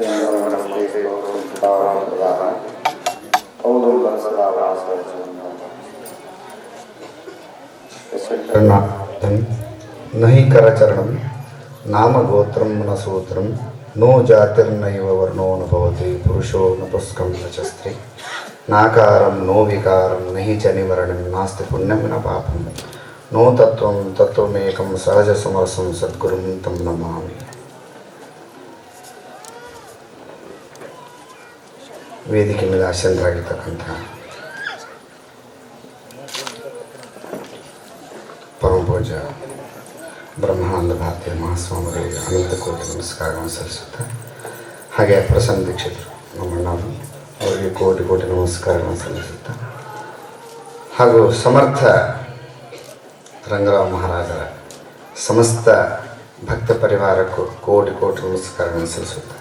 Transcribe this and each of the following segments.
చేయడం చేసుకోవడం ద్వారా పౌరులుగా సదా నహి కరచరణం నామగోత్రమున సూత్రం నో జాతిర్నైవ వర్ణోనుభవతి పురుషో నపుష్కం నచస్త్రి నాకారం నో వికారం నహి చ నివరణం నాస్తి పుణ్యం న పాపం నో తత్వం తత్వమేకం సహజ సమరసం సద్గురుం తం నమామి ವೇದಿಕೆ ಮೇಲೆ ಆಸೀನರಾಗಿರ್ತಕ್ಕಂಥ ಪರಮ ಪೂಜ್ಯ ಬ್ರಹ್ಮಾನಂದ ಭಾರತೀಯ ಮಹಾಸ್ವಾಮಿಗಳಿಗೆ ಅನಂತ ಕೋಟಿ ನಮಸ್ಕಾರಗಳನ್ನು ಸಲ್ಲಿಸುತ್ತೆ ಹಾಗೆ ಪ್ರಸನ್ನ ದೀಕ್ಷಿತರು ನಮ್ಮಣ್ಣವರು ಅವರಿಗೆ ಕೋಟಿ ಕೋಟಿ ನಮಸ್ಕಾರಗಳನ್ನು ಸಲ್ಲಿಸುತ್ತಾ ಹಾಗೂ ಸಮರ್ಥ ರಂಗರಾವ್ ಮಹಾರಾಜರ ಸಮಸ್ತ ಭಕ್ತ ಪರಿವಾರಕ್ಕೂ ಕೋಟಿ ಕೋಟಿ ನಮಸ್ಕಾರಗಳನ್ನು ಸಲ್ಲಿಸುತ್ತಾ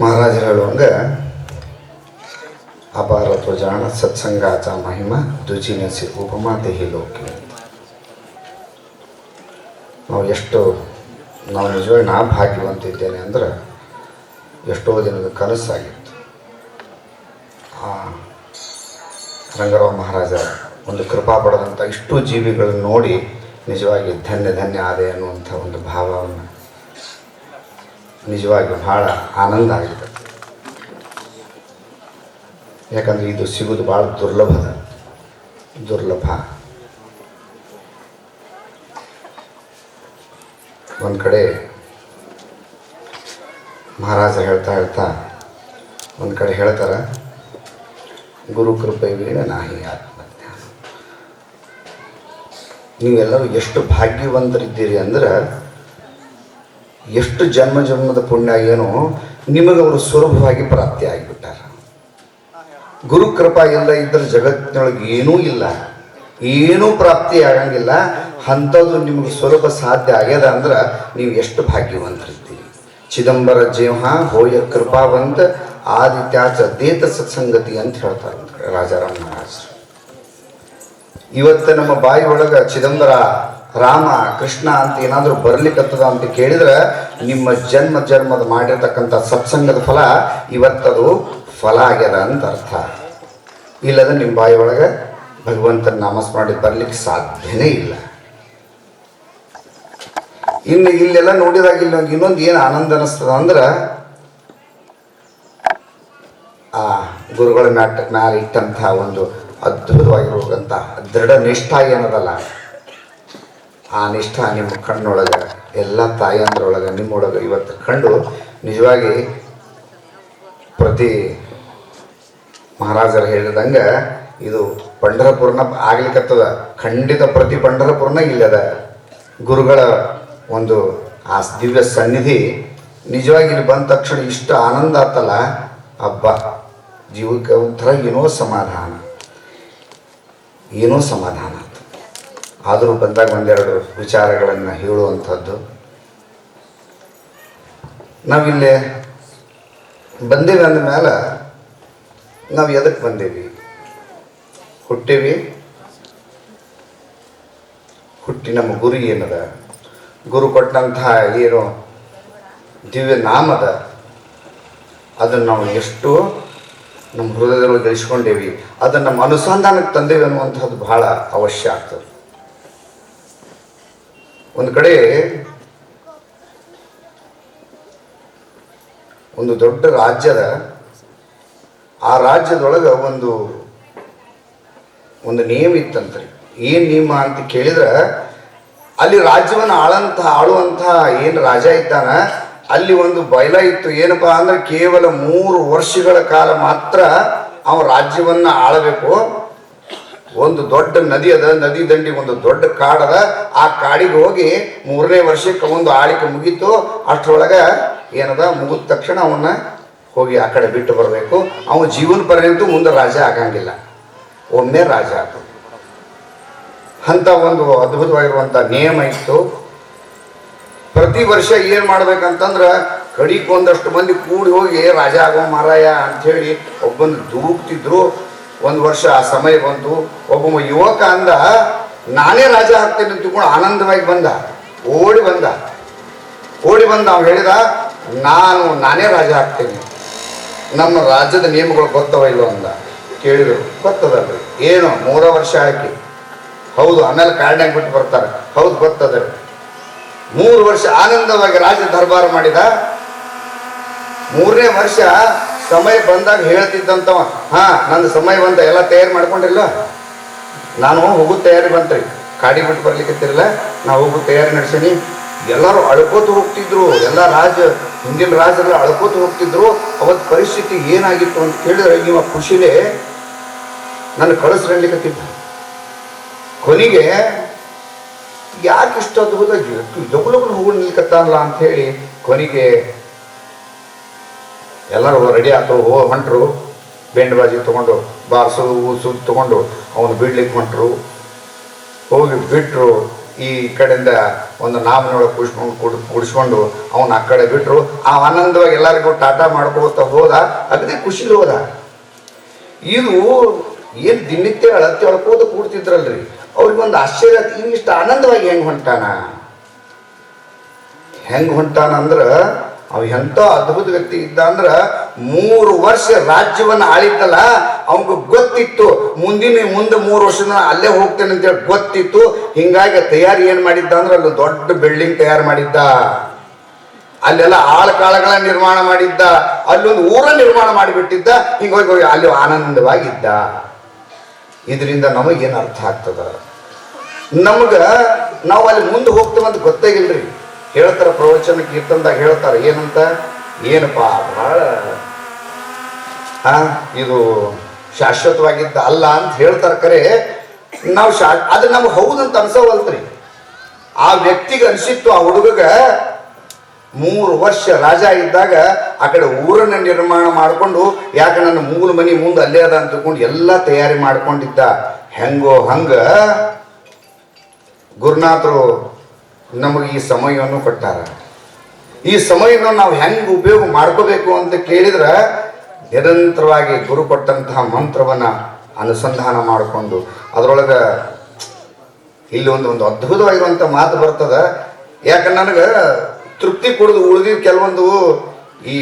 ಮಹಾರಾಜರು ಹೇಳುವಂಗೆ, ಅಪಾರ ಧ್ವಜಾಣ ಸತ್ಸಂಗಾಚ ಮಹಿಮ ದುಜಿನಸಿ ಉಪಮಾ ದೇಹಿ ಲೋಕ. ನಾವು ಎಷ್ಟು, ನಾವು ನಿಜವಾಗಿ ನಾ ಭಾಗ್ಯವಂತಿದ್ದೇನೆ ಅಂದ್ರೆ ಎಷ್ಟೋ ದಿನದ ಕನಸಾಗಿತ್ತು. ಆ ರಂಗರಾವ್ ಮಹಾರಾಜ ಒಂದು ಕೃಪಾ ಪಡೆದಂಥ ಇಷ್ಟು ಜೀವಿಗಳನ್ನು ನೋಡಿ ನಿಜವಾಗಿ ಧನ್ಯ ಧನ್ಯ ಆದೆ ಅನ್ನುವಂಥ ಒಂದು ಭಾವವನ್ನು ನಿಜವಾಗಿ ಭಾಳ ಆನಂದ ಆಗಿದೆ ಯಾಕಂದರೆ ಇದು ಸಿಗೋದು ಭಾಳ ದುರ್ಲಭದ ದುರ್ಲಭ. ಒಂದು ಕಡೆ ಮಹಾರಾಜ ಹೇಳ್ತಾ ಹೇಳ್ತಾ ಒಂದು ಕಡೆ ಹೇಳ್ತಾರೆ, ಗುರು ಕೃಪೆ ವೀಣ ನಾಹಿ ಆತ್ಮಜ್ಞಾನ ನೀವೆಲ್ಲರೂ ಎಷ್ಟು ಭಾಗ್ಯವಂತರಿದ್ದೀರಿ ಅಂದ್ರೆ ಎಷ್ಟು ಜನ್ಮ ಜನ್ಮದ ಪುಣ್ಯ ಏನೋ ನಿಮಗೆ ಅವರು ಸುಲಭವಾಗಿ ಪ್ರಾಪ್ತಿ ಆಗಿಬಿಟ್ಟಾರ. ಗುರು ಕೃಪಾ ಇಲ್ಲ ಇದ್ರ ಜಗತ್ತಿನೊಳಗೆ ಏನೂ ಇಲ್ಲ. ಏನೂ ಪ್ರಾಪ್ತಿ ಆಗಂಗಿಲ್ಲ. ಅಂಥದ್ದು ನಿಮಗೆ ಸುಲಭ ಸಾಧ್ಯ ಆಗ್ಯದ ಅಂದ್ರೆ ನೀವು ಎಷ್ಟು ಭಾಗ್ಯವಂತರಿದ್ದೀರಿ. ಚಿದಂಬರ ಜೀವ, ಹೋಯ ಕೃಪಾವಂತ ಆದಿತ್ಯಾಚ ದೇತ ಸತ್ಸಂಗತಿ ಅಂತ ಹೇಳ್ತಾರೆ ರಾಜಾರಾಮ್ ಮಹಾರಾಜರು. ಇವತ್ತು ನಮ್ಮ ಬಾಯಿ ಒಳಗೆ ಚಿದಂಬರ ರಾಮ, ಕೃಷ್ಣ ಅಂತ ಏನಾದರೂ ಬರ್ಲಿಕ್ಕತ್ತದ ಅಂತ ಕೇಳಿದ್ರೆ ನಿಮ್ಮ ಜನ್ಮ ಜನ್ಮದ ಮಾಡಿರ್ತಕ್ಕಂಥ ಸತ್ಸಂಗದ ಫಲ ಇವತ್ತದು ಫಲ ಆಗ್ಯದ ಅಂತ ಅರ್ಥ. ಇಲ್ಲದ ನಿಮ್ಮ ಬಾಯಿ ಒಳಗೆ ಭಗವಂತನ ನಾಮಸ್ಮರಣೆ ಬರ್ಲಿಕ್ಕೆ ಸಾಧ್ಯನೇ ಇಲ್ಲ. ಇನ್ನು ಇಲ್ಲೆಲ್ಲ ನೋಡಿದಾಗ ಇಲ್ಲಿ ಇನ್ನೊಂದು ಏನು ಆನಂದ ಅನಿಸ್ತದ ಅಂದ್ರೆ ಆ ಗುರುಗಳ ಮ್ಯಾಟ್ ಮ್ಯಾಲೆ ಇಟ್ಟಂತಹ ಒಂದು ಅದ್ಭುತವಾಗಿರುವಂಥ ದೃಢ ನಿಷ್ಠ ಏನದಲ್ಲ ಆ ನಿಷ್ಠ ನಿಮ್ಮ ಕಣ್ಣೊಳಗೆ, ಎಲ್ಲ ತಾಯಂದ್ರೊಳಗೆ ನಿಮ್ಮೊಳಗೆ ಇವತ್ತು ಕಂಡು ನಿಜವಾಗಿ ಪ್ರತಿ ಮಹಾರಾಜರು ಹೇಳಿದಂಗೆ ಇದು ಪಂಢರಪುರನ ಆಗ್ಲಿಕ್ಕತ್ತದ ಖಂಡಿತ ಪ್ರತಿ ಪಂಢರಪುರನ ಇಲ್ಲದ ಗುರುಗಳ ಒಂದು ಆ ದಿವ್ಯ ಸನ್ನಿಧಿ ನಿಜವಾಗಿ ಇಲ್ಲಿ ಬಂದ ತಕ್ಷಣ ಇಷ್ಟು ಆನಂದ ಆತಲ್ಲ. ಹಬ್ಬ ಜೀವಕ್ಕೆ ಒಂಥರ ಏನೋ ಸಮಾಧಾನ ಏನೋ ಸಮಾಧಾನ. ಆದರೂ ಬಂದಾಗ ಒಂದೆರಡು ವಿಚಾರಗಳನ್ನು ಹೇಳುವಂಥದ್ದು. ನಾವಿಲ್ಲಿ ಬಂದೇವೆ ಮೇಲೆ ನಾವು ಎದಕ್ಕೆ ಬಂದೇವಿ? ಹುಟ್ಟೇವಿ. ಹುಟ್ಟಿ ನಮ್ಮ ಗುರಿ ಏನದ? ಗುರು ಕೊಟ್ಟಂತಹ ಏನು ದಿವ್ಯ ನಾಮದ ಅದನ್ನು ನಾವು ಎಷ್ಟು ನಮ್ಮ ಹೃದಯದಲ್ಲಿ ಗಳಿಸ್ಕೊಂಡೇವಿ ಅದನ್ನು ನಮ್ಮ ಅನುಸಂಧಾನಕ್ಕೆ ತಂದೇವೆ ಅನ್ನುವಂಥದ್ದು ಬಹಳ ಅವಶ್ಯ ಆಗ್ತದೆ. ಒಂದು ಕಡೆ ಒಂದು ದೊಡ್ಡ ರಾಜ್ಯದ ಆ ರಾಜ್ಯದೊಳಗೆ ಒಂದು ಒಂದು ನಿಯಮ ಇತ್ತಂತ್ರಿ. ಏನು ನಿಯಮ ಅಂತ ಕೇಳಿದ್ರೆ, ಅಲ್ಲಿ ರಾಜ್ಯವನ್ನು ಆಳಂತ ಆಳುವಂತಹ ಏನು ರಾಜ ಇದ್ದಾನ, ಅಲ್ಲಿ ಒಂದು ಬಯಲ ಇತ್ತು. ಏನಪ್ಪಾ ಅಂದ್ರೆ ಕೇವಲ ಮೂರು ವರ್ಷಗಳ ಕಾಲ ಮಾತ್ರ ಅವ ರಾಜ್ಯವನ್ನ ಆಳಬೇಕು. ಒಂದು ದೊಡ್ಡ ನದಿ ಅದ, ನದಿ ದಂಡಿ ಒಂದು ದೊಡ್ಡ ಕಾಡದ ಆ ಕಾಡಿಗೆ ಹೋಗಿ ಮೂರನೇ ವರ್ಷಕ್ಕೆ ಒಂದು ಆಳಿಕೆ ಮುಗೀತು. ಅಷ್ಟರೊಳಗೆ ಏನದ, ಮುಗಿದ ತಕ್ಷಣ ಅವನ್ನ ಹೋಗಿ ಆ ಕಡೆ ಬಿಟ್ಟು ಬರಬೇಕು. ಅವನ ಜೀವನ ಪರ್ಯಂತ ಮುಂದೆ ರಾಜ ಆಗಂಗಿಲ್ಲ. ಒಮ್ಮೆ ರಾಜ ಆತು. ಅಂತ ಒಂದು ಅದ್ಭುತವಾಗಿರುವಂಥ ನಿಯಮ ಇತ್ತು. ಪ್ರತಿ ವರ್ಷ ಏನು ಮಾಡ್ಬೇಕಂತಂದ್ರೆ, ಕಡಿಗೆ ಒಂದಷ್ಟು ಮಂದಿ ಕೂಡಿ ಹೋಗಿ ರಾಜ ಆಗೋ ಮಾರಾಯ ಅಂಥೇಳಿ ಒಬ್ಬಂದು ದೂಕ್ತಿದ್ರು. ಒಂದು ವರ್ಷ ಆ ಸಮಯ ಬಂತು. ಒಬ್ಬ ಯುವಕ ಅಂದ, ನಾನೇ ರಾಜ ಆಗ್ತೇನೆ ಅಂತ ತಿಳ್ಕೊಂಡು ಆನಂದವಾಗಿ ಬಂದ. ಓಡಿ ಬಂದ. ಓಡಿ ಬಂದ, ಅವ್ನು ಹೇಳಿದ, ನಾನು, ನಾನೇ ರಾಜ ಹಾಕ್ತೇನೆ ನಮ್ಮ ರಾಜ್ಯದ ನಿಯಮಗಳು ಗೊತ್ತವ ಇಲ್ಲೋ ಅಂದ. ಕೇಳಿದ್ರು, ಗೊತ್ತದಲ್ರಿ. ಏನು? ಮೂರ ವರ್ಷ ಆಯ್ಕೆ ಹೌದು, ಆಮೇಲೆ ಕಾರಣ ಬಿಟ್ಟು ಬರ್ತಾರೆ? ಹೌದು, ಗೊತ್ತದ. ಮೂರು ವರ್ಷ ಆನಂದವಾಗಿ ರಾಜ ದರ್ಬಾರ ಮಾಡಿದ. ಮೂರನೇ ವರ್ಷ ಸಮಯ ಬಂದಾಗ ಹೇಳ್ತಿದ್ದಂತವ. ಹಾ ನನ್ನ ಸಮಯ ಬಂದ ಎಲ್ಲ ತಯಾರು ಮಾಡ್ಕೊಂಡಿಲ್ಲ ನಾನು ಹೋಗು ತಯಾರಿ ಬಂತ್ರಿ. ಕಾಡಿ ಬಿಟ್ಟು ಬರ್ಲಿಕ್ಕತ್ತಿರಲ್ಲ, ನಾ ಹೋಗು ತಯಾರಿ ನಡೆಸೀನಿ. ಎಲ್ಲರೂ ಅಳ್ಕೋತ ಹೋಗ್ತಿದ್ರು, ಎಲ್ಲ ರಾಜ, ಹಿಂದಿನ ರಾಜರೆಲ್ಲ ಅಳ್ಕೋತ ಹೋಗ್ತಿದ್ರು. ಅವತ್ತು ಪರಿಸ್ಥಿತಿ ಏನಾಗಿತ್ತು ಅಂತ ಕೇಳಿದ್ರೆ ಇವ ಖುಷಿಲೇ ನನ್ನ ಕಳಿಸ್ರಣ್ಲಿಕ್ಕತ್ತಿದ್ದ ಕೊನೆಗೆ ಯಾಕೆ ಇಷ್ಟು ಅದ್ಭುತ ಲಗು ಲಗು ಹೋಗಿ ನಿಲ್ಕತ್ತಾನಲ್ಲ ಅಂತ ಹೇಳಿ ಕೊನೆಗೆ ಎಲ್ಲರೂ ರೆಡಿ ಆತು ಹೋ ಹೊಂಟರು ಬೆಂಡ್ ಬಾಜಿ ತೊಗೊಂಡು, ಬಾರ್ಸು, ಊಸು ತೊಗೊಂಡು ಅವನು ಬಿಡ್ಲಿಕ್ಕೆ ಹೊಂಟರು. ಹೋಗಿ ಬಿಟ್ಟರು ಈ ಕಡೆಯಿಂದ ಒಂದು ನಾಮನೊಳಗೆ ಕುಡಿಸ್ಕೊಂಡು ಕುಡ್, ಕುಡಿಸ್ಕೊಂಡು ಅವನು ಆ ಕಡೆ ಬಿಟ್ಟರು ಆ ಆನಂದವಾಗಿ ಎಲ್ಲರಿಗೂ ಟಾಟಾ ಮಾಡ್ಕೋತ ಹೋದ ಅದನ್ನೇ ಖುಷಿಲಿ ಹೋದ. ಇದು ಏನು ದಿನನಿತ್ಯ ಅಳತೆ ಅಳ್ಕೋತ ಕೂಡ್ತಿದ್ರಲ್ರಿ. ಅವ್ರಿಗೊಂದು ಆಶ್ಚರ್ಯ, ಇನ್ನಿಷ್ಟು ಆನಂದವಾಗಿ ಹೆಂಗೆ ಹೊಂಟಾನ? ಹೆಂಗೆ ಹೊಂಟಾನ ಅಂದ್ರ ಅವ ಎಂತ ಅದ್ಭುತ ವ್ಯಕ್ತಿ ಇದ್ದ ಅಂದ್ರ ಮೂರು ವರ್ಷ ರಾಜ್ಯವನ್ನ ಆಳಿದ್ದಲ್ಲ ಅವಂಗ ಗೊತ್ತಿತ್ತು. ಮುಂದಿನ, ಮುಂದೆ ಮೂರು ವರ್ಷದ ಅಲ್ಲೇ ಹೋಗ್ತೇನೆ ಅಂತೇಳಿ ಗೊತ್ತಿತ್ತು. ಹಿಂಗಾಗಿ ತಯಾರಿ ಏನ್ ಮಾಡಿದ್ದ ಅಂದ್ರೆ ಅಲ್ಲಿ ದೊಡ್ಡ ಬಿಲ್ಡಿಂಗ್ ತಯಾರು ಮಾಡಿದ್ದ. ಅಲ್ಲೆಲ್ಲ ಆಳ ಕಾಳಗಳ ನಿರ್ಮಾಣ ಮಾಡಿದ್ದ. ಅಲ್ಲೊಂದು ಊರ ನಿರ್ಮಾಣ ಮಾಡಿಬಿಟ್ಟಿದ್ದ. ಹಿಂಗೋಗಿ ಹೋಗಿ ಅಲ್ಲಿ ಆನಂದವಾಗಿದ್ದ. ಇದರಿಂದ ನಮಗೇನು ಅರ್ಥ ಆಗ್ತದ? ನಮ್ಗ ನಾವು ಅಲ್ಲಿ ಮುಂದೆ ಹೋಗ್ತೇವಂತ ಗೊತ್ತಾಗಿಲ್ರಿ. ಹೇಳ್ತಾರ ಪ್ರವಚನ ಕೀರ್ತನದಾಗ ಹೇಳ್ತಾರ, ಏನಂತ? ಏನಪ್ಪ ಬಹಳ ಇದು ಶಾಶ್ವತವಾಗಿದ್ದ ಅಲ್ಲ ಅಂತ ಹೇಳ್ತಾರ ಕರೆ. ನಾವು ಶಾ, ಅದು ನಮ್ಗೆ ಹೌದಂತ ಅನ್ಸವಲ್ತ್ರಿ. ಆ ವ್ಯಕ್ತಿಗೆ ಅನ್ಸಿತ್ತು ಆ ಹುಡುಗಗ, ಮೂರು ವರ್ಷ ರಾಜ ಇದ್ದಾಗ ಆ ಕಡೆ ಊರನ್ನ ನಿರ್ಮಾಣ ಮಾಡಿಕೊಂಡು, ಯಾಕೆ ನನ್ನ ಮೂಲ ಮನೆ ಮುಂದೆ ಅಲ್ಲೇ ಅದ ಅಂತ ತಿಳ್ಕೊಂಡು ಎಲ್ಲ ತಯಾರಿ ಮಾಡ್ಕೊಂಡಿದ್ದ. ಹೆಂಗೋ ಹಂಗ, ಗುರುನಾಥರು ನಮಗೆ ಈ ಸಮಯವನ್ನು ಕೊಟ್ಟಾರ. ಈ ಸಮಯವನ್ನು ನಾವು ಹೆಂಗೆ ಉಪಯೋಗ ಮಾಡ್ಕೋಬೇಕು ಅಂತ ಕೇಳಿದ್ರೆ ನಿರಂತರವಾಗಿ ಗುರು ಕೊಟ್ಟಂತಹ ಮಂತ್ರವನ್ನ ಅನುಸಂಧಾನ ಮಾಡಿಕೊಂಡು ಅದರೊಳಗೆ ಇಲ್ಲಿ ಒಂದು ಒಂದು ಅದ್ಭುತವಾಗಿರುವಂಥ ಮಾತು ಬರ್ತದ. ಯಾಕಂದ್ರೆ ನನಗೆ ತೃಪ್ತಿ ಕೊಡೋದು ಉಳಿದಿದ್ದು ಕೆಲವೊಂದು ಈ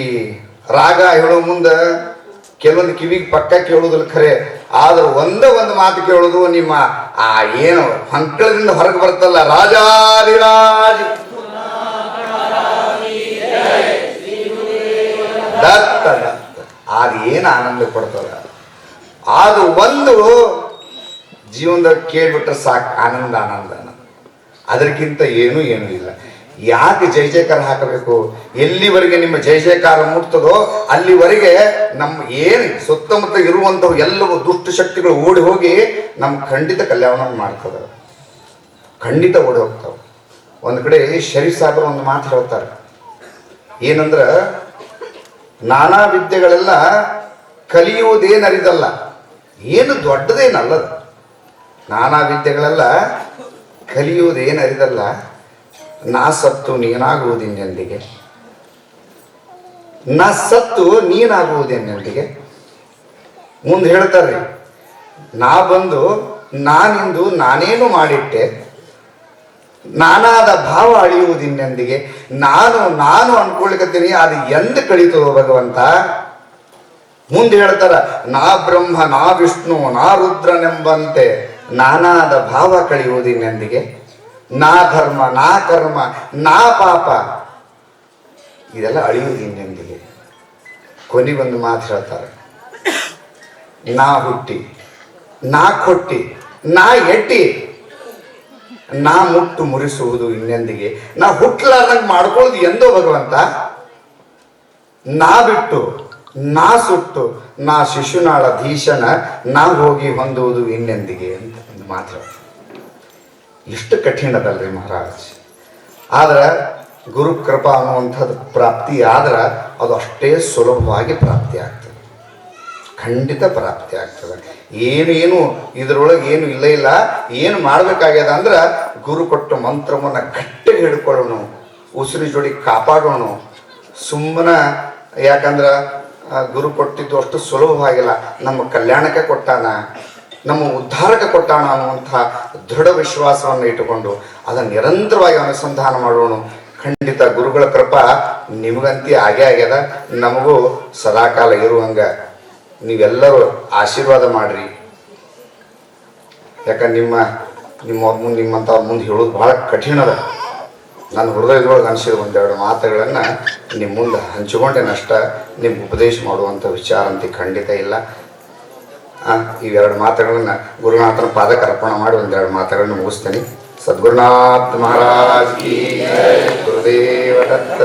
ರಾಗ ಹೇಳೋ ಮುಂದೆ ಕೆಲವೊಂದು ಕಿವಿಗೆ ಪಕ್ಕ ಕೇಳೋದಿಲ್ಲ ಖರೆ. ಆದ್ರೆ ಒಂದೇ ಒಂದು ಮಾತು ಕೇಳೋದು ನಿಮ್ಮ ಆ ಏನು ಹೊಂಕಳದಿಂದ ಹೊರಗೆ ಬರ್ತಲ್ಲ ರಾಜಾದಿರಾಜ ದತ್ತ ದತ್ತ. ಅದು ಏನು ಆನಂದ ಕೊಡ್ತದ ಅದು ಒಂದು ಜೀವನದಾಗ ಕೇಳ್ಬಿಟ್ರೆ ಸಾಕು ಆನಂದ ಆನಂದ. ಅದಕ್ಕಿಂತ ಏನೂ ಏನೂ ಇಲ್ಲ. ಯಾಕೆ ಜೈ ಜಯಕಾರ ಹಾಕಬೇಕು? ಎಲ್ಲಿವರೆಗೆ ನಿಮ್ಮ ಜೈ ಜಯಕಾರ ಮುಟ್ತದೋ ಅಲ್ಲಿವರೆಗೆ ನಮ್ಮ ಏನು ಸುತ್ತಮುತ್ತ ಇರುವಂಥವು ಎಲ್ಲವೂ ದುಷ್ಟ ಶಕ್ತಿಗಳು ಓಡಿ ಹೋಗಿ ನಮ್ಮ ಖಂಡಿತ ಕಲ್ಯಾಣ ಮಾಡ್ತದ. ಖಂಡಿತ ಓಡಿ ಹೋಗ್ತಾವೆ. ಒಂದು ಕಡೆ ಶರೀಫ್ ಸಾಹೇಬರು ಒಂದು ಮಾತು ಹೇಳ್ತಾರೆ. ಏನಂದ್ರೆ, ನಾನಾ ವಿದ್ಯೆಗಳೆಲ್ಲ ಕಲಿಯುವುದೇನರಿದಲ್ಲ, ಏನು ದೊಡ್ಡದೇನಲ್ಲದು. ನಾನಾ ವಿದ್ಯೆಗಳೆಲ್ಲ ಕಲಿಯುವುದೇನರಿದಲ್ಲ ನಾ ಸತ್ತು ನೀನಾಗುವುದಿನ್ನೆಂದಿಗೆ? ನಾ ಸತ್ತು ನೀನಾಗುವುದೆನ್ನೆಂದಿಗೆ? ಮುಂದೆ ಹೇಳ್ತಾರೆ ನಾ ಬಂದು ನಾನಿಂದು ನಾನೇನು ಮಾಡಿಟ್ಟೆ? ನಾನಾದ ಭಾವ ಅಳಿಯುವುದಿನ್ನೆಂದಿಗೆ? ನಾನು ನಾನು ಅನ್ಕೊಳ್ಕತ್ತೀನಿ ಅದು ಎಂದ ಕಳೀತು ಭಗವಂತ? ಮುಂದೆ ಹೇಳ್ತಾರ, ನಾ ಬ್ರಹ್ಮ, ನಾ ವಿಷ್ಣು, ನಾ ರುದ್ರನೆಂಬಂತೆ ನಾನಾದ ಭಾವ ಕಳೆಯುವುದಿನ್ನೆಂದಿಗೆ? ಧರ್ಮ, ನಾ ಕರ್ಮ, ನಾ ಪಾಪ. ಇದೆಲ್ಲ ಅಳಿಯೋದು ಇನ್ನೆಂದಿಗೆ ಕೊನೆ ಒಂದು ಮಾತು ಹೇಳ್ತಾರೆ. ನಾ ಹುಟ್ಟಿ, ನಾ ಕೊಟ್ಟಿ, ನಾ ಎಟ್ಟಿ. ನಾ ಮುಟ್ಟು ಮುರಿಸುವುದು ಇನ್ನೆಂದಿಗೆ. ನಾ ಹುಟ್ಟಲಾರ್ದಂಗೆ ಮಾಡ್ಕೊಳ್ಳೋದು ಎಂದೋ ಭಗವಂತ. ನಾ ಬಿಟ್ಟು, ನಾ ಸುಟ್ಟು, ನಾ ಶಿಶುನಾಳ ಧೀಶನ, ನಾ ಹೋಗಿ ಹೊಂದುವುದು ಇನ್ನೆಂದಿಗೆ ಅಂತ ಒಂದು ಮಾತು ಎಷ್ಟು ಕಠಿಣ ಅದಲ್ರಿ ಮಹಾರಾಜ್. ಆದ್ರೆ ಗುರು ಕೃಪಾ ಅನ್ನುವಂಥದ್ದು ಪ್ರಾಪ್ತಿ ಆದ್ರೆ ಅದು ಅಷ್ಟೇ ಸುಲಭವಾಗಿ ಪ್ರಾಪ್ತಿ ಆಗ್ತದೆ. ಖಂಡಿತ ಪ್ರಾಪ್ತಿ ಆಗ್ತದೆ. ಏನು ಏನು ಇದರೊಳಗೆ ಏನು ಇಲ್ಲ ಇಲ್ಲ, ಏನು ಮಾಡಬೇಕಾಗ್ಯದ ಅಂದ್ರೆ ಗುರು ಕೊಟ್ಟ ಮಂತ್ರವನ್ನು ಗಟ್ಟಿಗೆ ಹಿಡ್ಕೊಳ್ಳೋಣ ಉಸಿರು ಜೋಡಿ ಕಾಪಾಡೋಣ ಸುಮ್ಮನೆ ಯಾಕಂದ್ರೆ ಗುರು ಕೊಟ್ಟಿದ್ದು ಅಷ್ಟು ಸುಲಭವಾಗಿಲ್ಲ. ನಮ್ಮ ಕಲ್ಯಾಣಕ್ಕೆ ಕೊಟ್ಟಾನ. ನಮ್ಮ ಉದ್ಧಾರಕ ಕೊಟ್ಟಾಣ ಅನ್ನುವಂಥ ದೃಢ ವಿಶ್ವಾಸವನ್ನು ಇಟ್ಟುಕೊಂಡು ಅದನ್ನು ನಿರಂತರವಾಗಿ ಅನುಸಂಧಾನ ಮಾಡೋಣ. ಖಂಡಿತ ಗುರುಗಳ ಕೃಪಾ ನಿಮಗಂತಿ ಆಗೇ ಆಗ್ಯದ. ನಮಗೂ ಸದಾಕಾಲ ಇರುವಂಗ. ನೀವೆಲ್ಲರೂ ಆಶೀರ್ವಾದ ಮಾಡ್ರಿ. ಯಾಕಂದ್ರೆ ನಿಮ್ಮ ನಿಮ್ಮ ಮುಂದೆ ನಿಮ್ಮಂಥವ್ರ ಮುಂದೆ ಹೇಳೋದು ಭಾಳ ಕಠಿಣ ಅದ. ನನ್ನ ಹೃದಯದೊಳಗೆ ಅನಿಸಿದ ಒಂದೆರಡು ಮಾತುಗಳನ್ನು ನಿಮ್ಮ ಮುಂದೆ ಹಂಚಿಕೊಂಡೇನಷ್ಟ ನಿಮ್ಗೆ ಉಪದೇಶ ಮಾಡುವಂಥ ವಿಚಾರ ಅಂತ ಖಂಡಿತ ಇಲ್ಲ. ಇವೆರಡು ಮಾತುಗಳನ್ನು ಗುರುನಾಥನ ಪಾದಕ್ಕೆ ಅರ್ಪಣೆ ಮಾಡಿ ಒಂದೆರಡು ಮಾತುಗಳನ್ನು ಮುಗಿಸ್ತೇನೆ ಸದ್ಗುರುನಾಥ್ ಮಹಾರಾಜ್. ಗುರುದೇವ ದತ್ತ